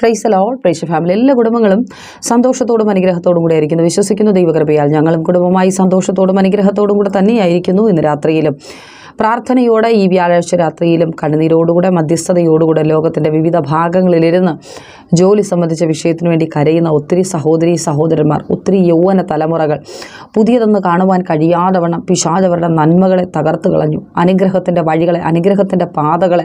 Price ലോൾ price family എല്ലാ കുടുംബങ്ങളും സന്തോഷത്തോടും അനുഗ്രഹത്തോടും കൂടെ ആയിരിക്കുന്നു. വിശ്വസിക്കുന്നു ദൈവകൃപയാൽ ഞങ്ങളും കുടുംബമായി സന്തോഷത്തോടും അനുഗ്രഹത്തോടും കൂടെ തന്നെയായിരിക്കുന്നു. ഇന്ന് രാത്രിയിലും പ്രാർത്ഥനയോടെ ഈ വ്യാഴാഴ്ച രാത്രിയിലും കണ്ണുനീരോടുകൂടെ മധ്യസ്ഥതയോടുകൂടെ ലോകത്തിന്റെ വിവിധ ഭാഗങ്ങളിലിരുന്ന് ജോലി സംബന്ധിച്ച വിഷയത്തിനു വേണ്ടി കരയുന്ന ഒത്തിരി സഹോദരി സഹോദരന്മാർ ഒത്തിരി യൗവന തലമുറകൾ പുതിയതെന്ന് കാണുവാൻ കഴിയാതെ വണ്ണം നന്മകളെ തകർത്തു കളഞ്ഞു. അനുഗ്രഹത്തിന്റെ വഴികളെ അനുഗ്രഹത്തിന്റെ പാതകളെ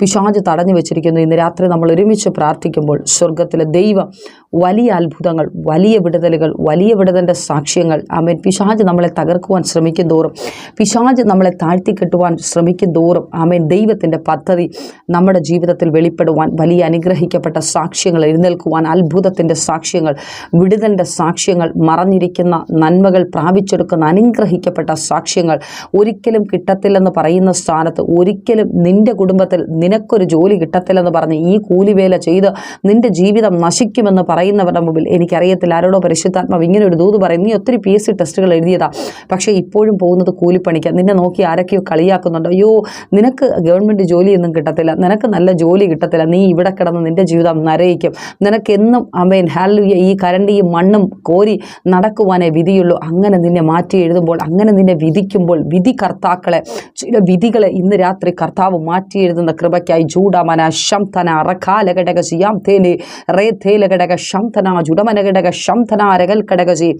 പിശാജ് തടഞ്ഞു വെച്ചിരിക്കുന്നു. ഇന്ന് രാത്രി നമ്മൾ ഒരുമിച്ച് പ്രാർത്ഥിക്കുമ്പോൾ സ്വർഗത്തിലെ ദൈവം വലിയ അത്ഭുതങ്ങൾ വലിയ വിടുതലുകൾ വലിയ വിടുതലിന്റെ സാക്ഷ്യങ്ങൾ. ആമേൻ. പിശാജ് നമ്മളെ തകർക്കുവാൻ ശ്രമിക്കും തോറും പിശാജ് നമ്മളെ താഴ്ത്തിക്കെട്ടുവാൻ ശ്രമിക്കും തോറും ആമേൻ ദൈവത്തിന്റെ പദ്ധതി നമ്മുടെ ജീവിതത്തിൽ വെളിപ്പെടുവാൻ വലിയ അനുഗ്രഹിക്കപ്പെട്ട സാക്ഷ്യങ്ങൾ എഴുന്നേൽക്കുവാൻ അത്ഭുതത്തിന്റെ സാക്ഷ്യങ്ങൾ വിടുതലിന്റെ സാക്ഷ്യങ്ങൾ മറഞ്ഞിരിക്കുന്ന നന്മകൾ പ്രാപിച്ചെടുക്കുന്ന അനുഗ്രഹിക്കപ്പെട്ട സാക്ഷ്യങ്ങൾ. ഒരിക്കലും കിട്ടത്തില്ലെന്ന് പറയുന്ന സ്ഥാനത്ത് ഒരിക്കലും നിന്റെ കുടുംബത്തിൽ നിനക്കൊരു ജോലി കിട്ടത്തില്ലെന്ന് പറഞ്ഞ് ഈ കൂലിവേല ചെയ്ത് നിന്റെ ജീവിതം നശിക്കുമെന്ന് പറയുന്നവരുടെ മുമ്പിൽ എനിക്കറിയത്തില്ല. ആരോടോ പരിശുദ്ധാത്മാവ് ഇങ്ങനെ ഒരു ദൂത് പറയും നീ ഒത്തിരി പി എസ് സി ടെസ്റ്റുകൾ എഴുതിയതാ. പക്ഷേ ഇപ്പോഴും പോകുന്നത് കൂലിപ്പണിക്ക്. നിന്നെ നോക്കി ആരൊക്കെയോ കളിയാക്കുന്നുണ്ട്. അയ്യോ നിനക്ക് ഗവൺമെന്റ് ജോലിയൊന്നും കിട്ടത്തില്ല. നിനക്ക് നല്ല ജോലി കിട്ടത്തില്ല. നീ ഇവിടെ കിടന്ന് നിന്റെ ജീവിതം നരയിക്കും നിനക്കെന്നും അമ്മയൻ ഹാലുയ ഈ കരണ്ടിയും മണ്ണും കോരി നടക്കുവാനേ വിധിയുള്ളൂ. അങ്ങനെ നിന്നെ മാറ്റി എഴുതുമ്പോൾ അങ്ങനെ നിന്നെ വിധിക്കുമ്പോൾ വിധി കർത്താക്കളെ ചില വിധികളെ ഇന്ന് രാത്രി കർത്താവ് മാറ്റി എഴുതുന്ന കൃപയ്ക്കായി ജൂഡമന ശംതന അറക്കാലഘടക സിയാം തേനെ റേ തേലഘടക ശംതന ജുഡമനഘടക അരകൽ രകൽ ഘടകജി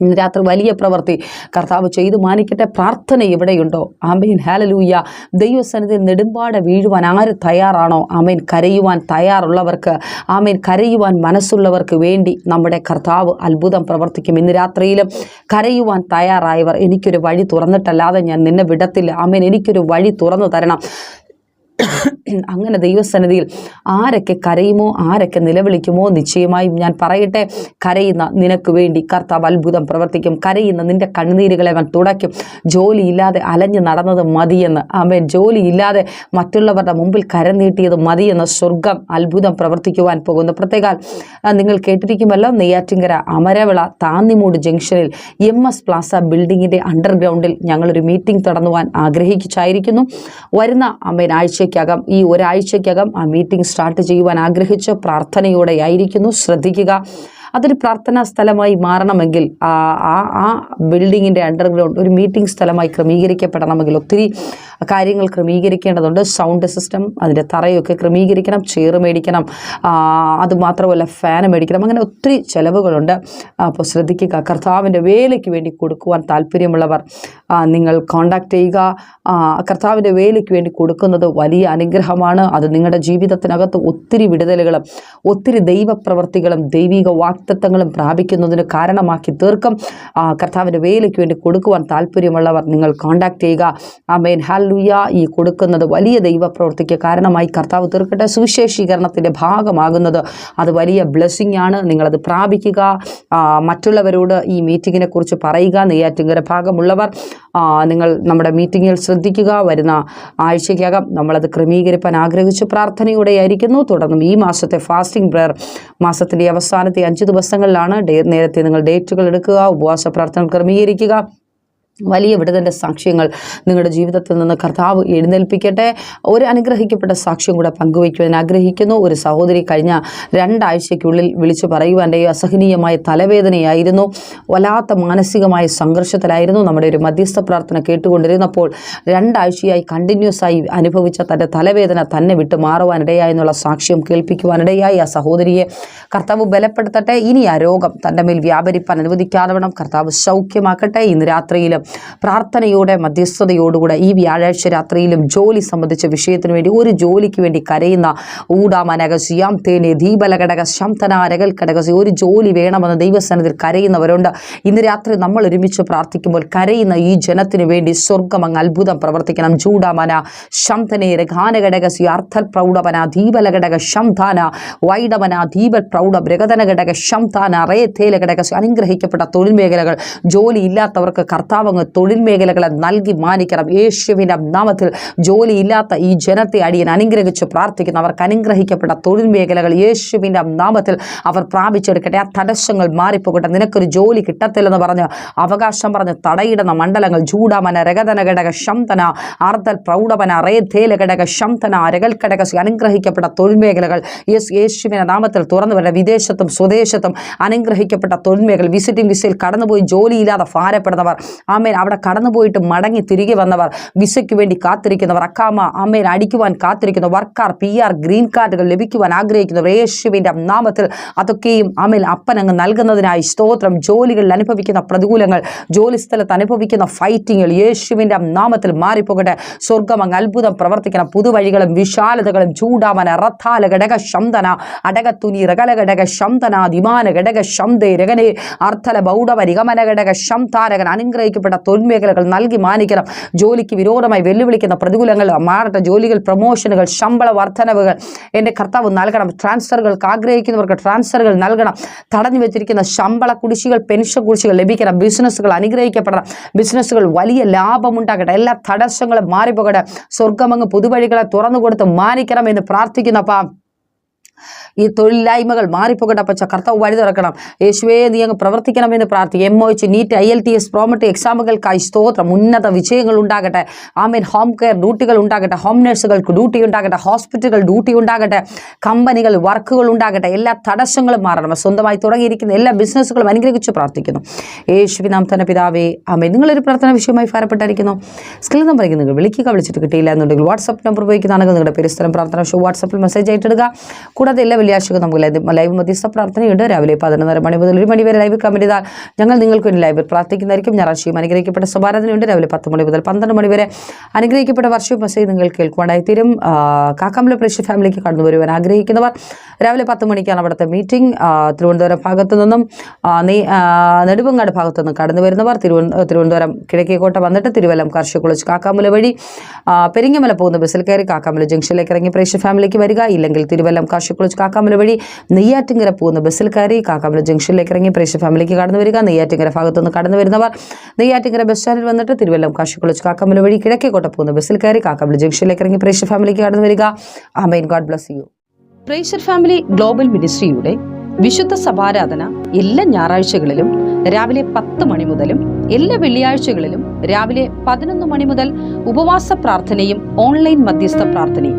ഇന്ന് രാത്രി വലിയ പ്രവൃത്തി. കർത്താവ് ചെയ്തു മാനിക്കട്ടെ പ്രാർത്ഥന എവിടെയുണ്ടോ? ആമേൻ. ഹാലലൂയ ദൈവസന്നിധി നെടുമ്പാടെ വീഴുവാൻ ആര് തയ്യാറാണോ? ആമേൻ. കരയുവാൻ തയ്യാറുള്ളവർക്ക് ആമേൻ. കരയുവാൻ മനസ്സുള്ളവർക്ക് വേണ്ടി നമ്മുടെ കർത്താവ് അത്ഭുതം പ്രവർത്തിക്കും. ഇന്ന് രാത്രിയിലും കരയുവാൻ തയ്യാറായവർ എനിക്കൊരു വഴി തുറന്നിട്ടല്ലാതെ ഞാൻ നിന്നെ വിടത്തില്ല. ആമേൻ. എനിക്കൊരു വഴി തുറന്നു തരണം. അങ്ങനെ ദൈവസന്നിധിയിൽ ആരൊക്കെ കരയുമോ ആരൊക്കെ നിലവിളിക്കുമോ നിശ്ചയമായും ഞാൻ പറയട്ടെ കരയുന്ന നിനക്ക് വേണ്ടി കർത്താവ് അത്ഭുതം പ്രവർത്തിക്കും. കരയുന്ന നിന്റെ കണ്ണുനീരുകളെ അവൻ തുടയ്ക്കും. ജോലിയില്ലാതെ അലഞ്ഞു നടന്നത് മതിയെന്ന്. അവൻ ജോലിയില്ലാതെ മറ്റുള്ളവരുടെ മുമ്പിൽ കരനീട്ടിയത് മതിയെന്ന് സ്വർഗം അത്ഭുതം പ്രവർത്തിക്കുവാൻ പോകുന്നു. പ്രത്യേകാൽ നിങ്ങൾ കേട്ടിരിക്കുമല്ലോ നെയ്യാറ്റിങ്കര അമരവിള താന്നിമൂട് ജംഗ്ഷനിൽ എം എസ് പ്ലാസ ബിൽഡിങ്ങിന്റെ അണ്ടർഗ്രൗണ്ടിൽ ഞങ്ങളൊരു മീറ്റിംഗ് തുടങ്ങുവാൻ ആഗ്രഹിച്ചായിരിക്കുന്നു. വരുന്ന അമ്മേൻ ആഴ്ചയ്ക്കകം ഈ ഒരാഴ്ചയ്ക്കകം ആ മീറ്റിംഗ് സ്റ്റാർട്ട് ചെയ്യുവാൻ ആഗ്രഹിച്ച് പ്രാർത്ഥനയോടെ ആയിരിക്കുന്നു ശ്രദ്ധിക്കുക അതൊരു പ്രാർത്ഥനാ സ്ഥലമായി മാറണമെങ്കിൽ ആ ആ ബിൽഡിങ്ങിന്റെ അണ്ടർഗ്രൗണ്ട് ഒരു മീറ്റിംഗ് സ്ഥലമായി ക്രമീകരിക്കപ്പെടണമെങ്കിൽ ഒത്തിരി കാര്യങ്ങൾ ക്രമീകരിക്കേണ്ടതുണ്ട്. സൗണ്ട് സിസ്റ്റം അതിന്റെ തറയൊക്കെ ക്രമീകരിക്കണം ചെയർ മേടിക്കണം ആ, അതുമാത്രമല്ല ഫാൻ മേടിക്കണം അങ്ങനെ ഒത്തിരി ചിലവുകളുണ്ട്. അപ്പോൾ ശ്രദ്ധിക്കുക കർത്താവിന്റെ വേലയ്ക്ക് വേണ്ടി കൊടുക്കുവാൻ താല്പര്യമുള്ളവർ നിങ്ങൾ കോണ്ടാക്ട് ചെയ്യുക. ആ, കർത്താവിന്റെ വേലയ്ക്ക് വേണ്ടി കൊടുക്കുന്നത് വലിയ അനുഗ്രഹമാണ്. അത് നിങ്ങളുടെ ജീവിതത്തിനകത്ത് ഒത്തിരി വിടുതലുകളും ഒത്തിരി ദൈവപ്രവർത്തികളും ദൈവിക വാക്തത്വങ്ങളും പ്രാപിക്കുന്നതിന് കാരണമാക്കി തീർക്കും. ആ, കർത്താവിന്റെ വേലയ്ക്ക് വേണ്ടി കൊടുക്കുവാൻ താല്പര്യമുള്ളവർ നിങ്ങൾ കോണ്ടാക്ട് ചെയ്യുക. ആമേൻ. ഹാലുയ ഈ കൊടുക്കുന്നത് വലിയ ദൈവപ്രവൃത്തിക്ക് കാരണമായി കർത്താവ് തീർക്കട്ടെ. സുവിശേഷീകരണത്തിന്റെ ഭാഗമാകുന്നത് അത് വലിയ ബ്ലെസ്സിങ് ആണ്. നിങ്ങളത് പ്രാപിക്കുക. മറ്റുള്ളവരോട് ഈ മീറ്റിങ്ങിനെ കുറിച്ച് പറയുക. നെയ്യാറ്റിങ്കര ഭാഗമുള്ളവർ നിങ്ങൾ നമ്മുടെ മീറ്റിങ്ങിൽ ശ്രദ്ധിക്കുക. വരുന്ന ആഴ്ചയ്ക്കകം നമ്മളത് ക്രമീകരിപ്പാൻ ആഗ്രഹിച്ച് പ്രാർത്ഥനയോടെ ആയിരിക്കുന്നു തുടർന്നും ഈ മാസത്തെ ഫാസ്റ്റിംഗ് പ്രയർ മാസത്തിന്റെ അവസാനത്തെ അഞ്ച് ദിവസങ്ങളിലാണ് ഡേ നേരത്തെ നിങ്ങൾ ഡേറ്റുകൾ എടുക്കുക. ഉപവാസ പ്രാർത്ഥന ക്രമീകരിക്കുക. വലിയ വിടുതന്റെ സാക്ഷ്യങ്ങൾ നിങ്ങളുടെ ജീവിതത്തിൽ നിന്ന് കർത്താവ് എഴുന്നേൽപ്പിക്കട്ടെ. ഒരു അനുഗ്രഹിക്കപ്പെട്ട സാക്ഷ്യം കൂടെ പങ്കുവയ്ക്കുവാൻ ആഗ്രഹിക്കുന്നു. ഒരു സഹോദരി കഴിഞ്ഞ രണ്ടാഴ്ചയ്ക്കുള്ളിൽ വിളിച്ചു പറയുവാൻ ഈ അസഹനീയമായ തലവേദനയായിരുന്നു. വല്ലാത്ത മാനസികമായ സംഘർഷത്തിലായിരുന്നു നമ്മുടെ ഒരു മധ്യസ്ഥ പ്രാർത്ഥന കേട്ടുകൊണ്ടിരുന്നപ്പോൾ രണ്ടാഴ്ചയായി കണ്ടിന്യൂസ് ആയി അനുഭവിച്ച തന്റെ തലവേദന തന്നെ വിട്ട് മാറുവാനിടയായി എന്നുള്ള സാക്ഷ്യം കേൾപ്പിക്കുവാനിടയായി. ആ സഹോദരിയെ കർത്താവ് ബലപ്പെടുത്തട്ടെ. ഇനി ആ രോഗം തന്റെ മേൽ വ്യാപരിപ്പാൻ അനുവദിക്കാതെ കർത്താവ് സൗഖ്യമാക്കട്ടെ. ഇന്ന് രാത്രിയിലും പ്രാർത്ഥനയോടെ മധ്യസ്ഥതയോടുകൂടെ ഈ വ്യാഴാഴ്ച രാത്രിയിലും ജോലി സംബന്ധിച്ച വിഷയത്തിന് വേണ്ടി ഒരു ജോലിക്ക് വേണ്ടി കരയുന്ന ഊടാമനകസിയാം തേനെ ദീപലഘടക ശംതനാരകൽ ഘടക ഒരു ജോലി വേണമെന്ന് ദൈവസ്ഥാനത്തിൽ കരയുന്നവരുണ്ട്. ഇന്ന് രാത്രി നമ്മൾ ഒരുമിച്ച് പ്രാർത്ഥിക്കുമ്പോൾ കരയുന്ന ഈ ജനത്തിന് വേണ്ടി സ്വർഗം അങ്ങ് അത്ഭുതം പ്രവർത്തിക്കണം. ചൂടാമന ശംതനെ രഘാനഘടകസി അർത്ഥൽ പ്രൗഢവന ദീപലഘടക ശംധാന വൈഡവന ദീപൽ പ്രൗഢ ബ്രഗതന ഘടക ശംതാന റേ തേല ഘടക അനുഗ്രഹിക്കപ്പെട്ട തൊഴിൽ മേഖലകൾ ജോലി ഇല്ലാത്തവർക്ക് കർത്താവ് കർത്താവ് തൊഴിൽ മേഖലകളെ നൽകി മാനിക്കണം. യേശുവിന്റെ നാമത്തിൽ ജോലിയില്ലാത്ത ഈ ജനത്തെ അടിയൻ അനുഗ്രഹിച്ച് പ്രാർത്ഥിക്കുന്നു. അവർക്ക് അനുഗ്രഹിക്കപ്പെട്ട തൊഴിൽ മേഖലകൾ യേശുവിന്റെ നാമത്തിൽ അവർ പ്രാപിച്ചെടുക്കട്ടെ. ആ തടസ്സങ്ങൾ മാറിപ്പോകട്ടെ. നിനക്കൊരു ജോലി കിട്ടത്തില്ലെന്ന് പറഞ്ഞ് അവകാശം പറഞ്ഞ് തടയിടുന്ന മണ്ഡലങ്ങൾ ചൂടാമന രഗതന ഘടക ശംതന ആർത്തൽ പ്രൗഢവന റേധേല ഘടക ശംതന രകൽ ഘടക അനുഗ്രഹിക്കപ്പെട്ട തൊഴിൽ മേഖലകൾ യേസ് യേശുവിന്റെ നാമത്തിൽ തുറന്നു വരുന്ന വിദേശത്തും സ്വദേശത്തും അനുഗ്രഹിക്കപ്പെട്ട തൊഴിൽ മേഖല വിസിറ്റിംഗ് വിസയിൽ കടന്നുപോയി ജോലിയില്ലാതെ ഭാരപ്പെടുന്നവർ ആമേൻ അവിടെ കടന്നുപോയിട്ട് മടങ്ങി തിരികെ വന്നവർ വിസയ്ക്ക് വേണ്ടി കാത്തിരിക്കുന്നവർ അക്കാമ ആമേൻ അടിക്കുവാൻ കാത്തിരിക്കുന്ന വർക്കാർ പി ആർ ഗ്രീൻ കാർഡുകൾ ലഭിക്കുവാൻ ആഗ്രഹിക്കുന്നവർ യേശുവിന്റെ നാമത്തിൽ അതൊക്കെയും ആമേൻ അപ്പനങ്ങ് നൽകുന്നതിനായി സ്തോത്രം. ജോലികളിൽ അനുഭവിക്കുന്ന പ്രതികൂലങ്ങൾ ജോലി സ്ഥലത്ത് അനുഭവിക്കുന്ന ഫൈറ്റിങ്ങുകൾ യേശുവിന്റെ നാമത്തിൽ മാറിപ്പോകട്ടെ. സ്വർഗം അങ്ങ് അത്ഭുതം പ്രവർത്തിക്കണം. പുതുവഴികളും വിശാലതകളും ചൂടാമന റഥാല ഘടക ശംതന അടകത്തുനി രകല ഘടക ശംതന ദിമാന ഘടക ശന്തേ രകനെ അർത്ഥല ബൗഡവ നിഗമന ഘടക ശംതാരകൻ അനുഗ്രഹിക്കപ്പെട്ട തൊഴിൽമേഖലകൾ നൽകി മാനിക്കണം. ജോലിക്ക് വിരോധമായി വെല്ലുവിളിക്കുന്ന പ്രതികൂലങ്ങൾ മാറട്ടെ ജോലികൾ പ്രൊമോഷനുകൾ ശമ്പള വർധനവുകൾ എന്റെ കർത്താവ് നൽകണം. ട്രാൻസ്ഫറുകൾക്ക് ആഗ്രഹിക്കുന്നവർക്ക് ട്രാൻസ്ഫറുകൾ നൽകണം. തടഞ്ഞു വെച്ചിരിക്കുന്ന ശമ്പള കുടിശ്ശികൾ പെൻഷൻ കുടിശ്ശികൾ ലഭിക്കണം. ബിസിനസ്സുകൾ അനുഗ്രഹിക്കപ്പെടണം. ബിസിനസ്സുകൾ വലിയ ലാഭമുണ്ടാകട്ടെ എല്ലാ തടസ്സങ്ങളും മാറിപ്പോകട്ടെ. സ്വർഗമങ്ങ് പുതുവഴികളെ തുറന്നു കൊടുത്ത് മാനിക്കണം എന്ന് പ്രാർത്ഥിക്കുന്നപ്പാ ഈ തൊഴിലില്ലായ്മകൾ മാറിപ്പോകട്ടെ പച്ച കർത്താവ് വഴി തുറക്കണം. യേശുവേ നീ അങ്ങ് പ്രവർത്തിക്കണമെന്ന് പ്രാർത്ഥിക്കും M O H NEET I L T S Prometric എക്സാമുകൾക്കായി സ്തോത്രം. ഉന്നത വിജയങ്ങൾ ഉണ്ടാകട്ടെ. ആമീൻ ഹോം കെയർ ഡ്യൂട്ടികൾ ഉണ്ടാകട്ടെ. ഹോം നഴ്സുകൾക്ക് ഡ്യൂട്ടി ഉണ്ടാകട്ടെ. ഹോസ്പിറ്റലുകൾ ഡ്യൂട്ടി ഉണ്ടാകട്ടെ. കമ്പനികൾ വർക്കുകൾ ഉണ്ടാകട്ടെ. എല്ലാ തടസ്സങ്ങളും മാറണം. സ്വന്തമായി തുടങ്ങിയിരിക്കുന്ന. എല്ലാ ബിസിനസ്സുകളും അനുഗ്രഹിച്ച് പ്രാർത്ഥിക്കുന്നു. യേശുവി നാം തന്നെ പിതാവേ. ആമേ നിങ്ങളൊരു പ്രാർത്ഥന വിഷയമായി ഭാരപ്പെട്ടായിരിക്കുന്നു. സ്കിൽ നമ്പർ നിങ്ങൾ വിളിക്കുക. വിളിച്ചിട്ട് കിട്ടിയില്ല എന്നുണ്ടെങ്കിൽ വാട്സപ്പ് നമ്പർ ഉപയോഗിക്കുന്നതാണെങ്കിൽ നിങ്ങളുടെ പെരിസ്ഥലം പ്രാർത്ഥന ഷോ വാട്സപ്പിൽ മെസ്സേജ് ആയിട്ടിടുക കൂടാതെ എല്ലാ വെള്ളിയാഴ്ചകളും നമുക്ക് ലൈവ് ലൈവ് മധ്യസ്ഥ പ്രാർത്ഥനയുണ്ട്. രാവിലെ പതിനൊന്നര മണി മുതൽ ഒരു മണി വരെ ലൈവ് ചെയ്താൽ ഞങ്ങൾ നിങ്ങൾക്ക് വേണ്ടി ലൈവിൽ പ്രാർത്ഥിക്കുന്നതായിരിക്കും. ഞായറാഴ്ചയും അനുഗ്രഹിക്കപ്പെട്ട സമാരാധനയുണ്ട് രാവിലെ പത്ത് മണി മുതൽ പന്ത്രണ്ട് മണി വരെ അനുഗ്രഹിക്കപ്പെട്ട വർഷവും മെസ്സേജ് നിങ്ങൾ കേൾക്കുവാനായി തീരും. കാക്കാമല പ്രേക്ഷ ഫാമിലിക്ക് കടന്നു വരുവാൻ ആഗ്രഹിക്കുന്നവർ രാവിലെ പത്ത് മണിക്കാണ് അവിടുത്തെ മീറ്റിംഗ്. തിരുവനന്തപുരം ഭാഗത്തു നിന്നും നെടുമ്പങ്ങാട് ഭാഗത്തു നിന്നും കടന്നു വരുന്നവർ തിരുവനന്തപുരം കിഴക്കേക്കോട്ട വന്നിട്ട് തിരുവല്ലം കാർഷിക കോളേജ് കാക്കാമ്പല വഴി പെരിങ്ങമല പോകുന്ന ബസ്സിൽ കയറി കാക്കാമ്പല ജംഗ്ഷനിലേക്ക് ഇറങ്ങി പ്രേക്ഷ ഫാമിലിക്ക് വരിക. ഇല്ലെങ്കിൽ തിരുവല്ലം കാർഷിക കോളേജ് കാക്കാമല വഴി നെയ്യാറ്റിങ്കര പോകുന്ന ബസ്സിൽ കയറി കാക്കാമല ജംഗ്ഷനിലേക്ക് ഇറങ്ങി പ്രേക്ഷ ഫാമിലിക്ക് കടന്നു വരിക. നെയ്യാറ്റിങ്കര ഭാഗത്തുനിന്ന് കടന്നു വരുന്നവർ നെയ്യാറ്റിങ്കര ബസ് സ്റ്റാൻഡിൽ വന്നിട്ട് തിരുവല്ലം കാശിക്കുളിച്ച് കാക്കാമല വഴി കിഴക്കേക്കോട്ട പോകുന്ന ബസ്സിൽ കയറി കാക്കാമല ജംഗ്ഷനിലേക്ക് ഇറങ്ങി പ്രേക്ഷ ഫാമിലിക്ക് കടന്നു വരിക. ആമേൻ. God bless you. പ്രേഷർ family global മിനിസ്ട്രിയുടെ വിശുദ്ധ സഭാരാധന എല്ലാ ഞായറാഴ്ചകളിലും രാവിലെ പത്ത് മണി മുതലും എല്ലാ വെള്ളിയാഴ്ചകളിലും രാവിലെ പതിനൊന്ന് മണി മുതൽ ഉപവാസ പ്രാർത്ഥനയും ഓൺലൈൻ മധ്യസ്ഥ പ്രാർത്ഥനയും